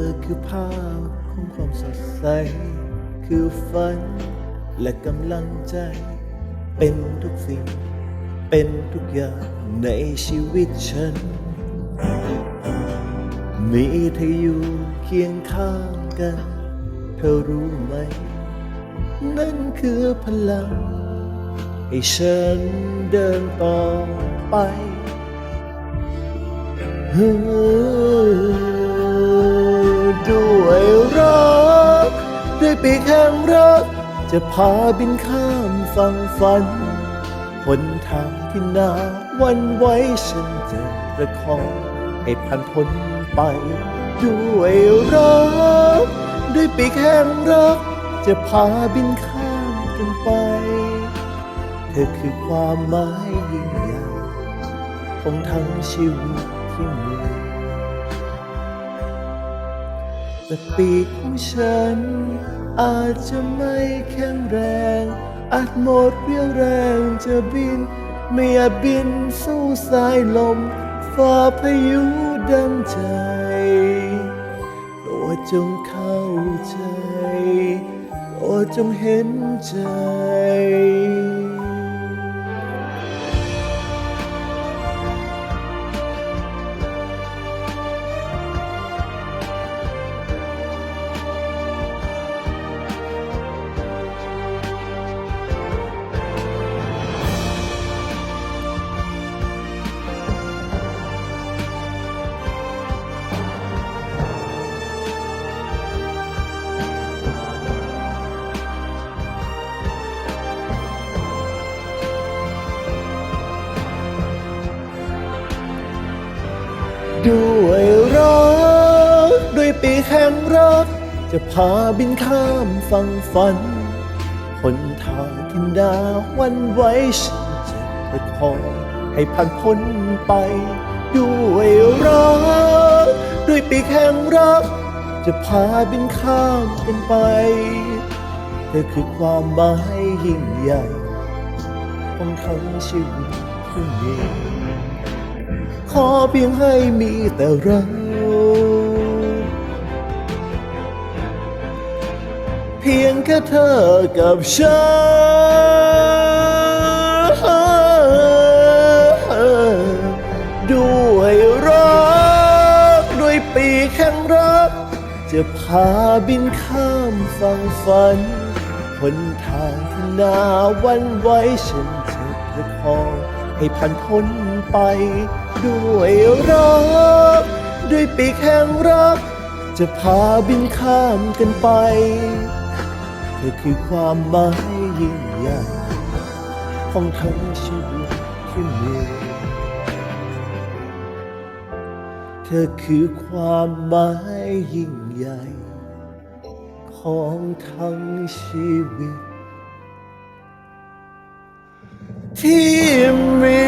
อคือภาพของความสดใส คือฝันและกำลังใจ เป็นทุกสิ่ง เป็นทุกอย่างในชีวิตฉัน มีเธออยู่เคียงข้างกัน เธอรู้ไหม นั่นคือพลัง ให้ฉันเดินต่อไป ด้วยรักด้วยปีกแห่งรัก จะพาบินข้ามฝั่งฝันหนทางที่นาวันไว้ฉันจะประคองให้ผ่านพ้นไป ด้วยรักด้วยปีกแห่งรัก จะพาบินข้ามกันไป เธอคือความหมายยิ่งใหญ่ของทั้งชีวิตที่มี แต่ปีกของฉัน อาจจะไม่แข็งแรง อาจหมดเรี่ยวแรงจะบิน ไม่อาจบินสู้สายลมฝ่าพายุดังใจโปรดจงเข้าใจโปรดจงเห็นใจ ด้วยรักด้วยปีกแห่งรัก จะพาบินข้ามฝั่งฝันหนทางที่นาวันไว้ฉันจะประคองให้ผ่านพ้นไป ด้วยรักด้วยปีกแห่งรัก จะพาบินข้ามกันไปเธอคือความหมายยิ่งใหญ่ของทั้งชีวิตที่มี ขอเพียงให้มีแต่เราเพียงแค่เธอกับฉันด้วยรักด้วยปีแห่งรัก จะพาบินข้ามฝั่งฝันหนทางที่นาวันไว้ฉันจะประคอง ให้ผ่านพ้นไป ด้วยรัก ด้วยปีกแห่งรัก จะพาบินข้ามกันไป เธอคือความหมายยิ่งใหญ่ของทั้งชีวิตที่มีเธอคือความหมายยิ่งใหญ่ ของทั้งชีวิต ที่มี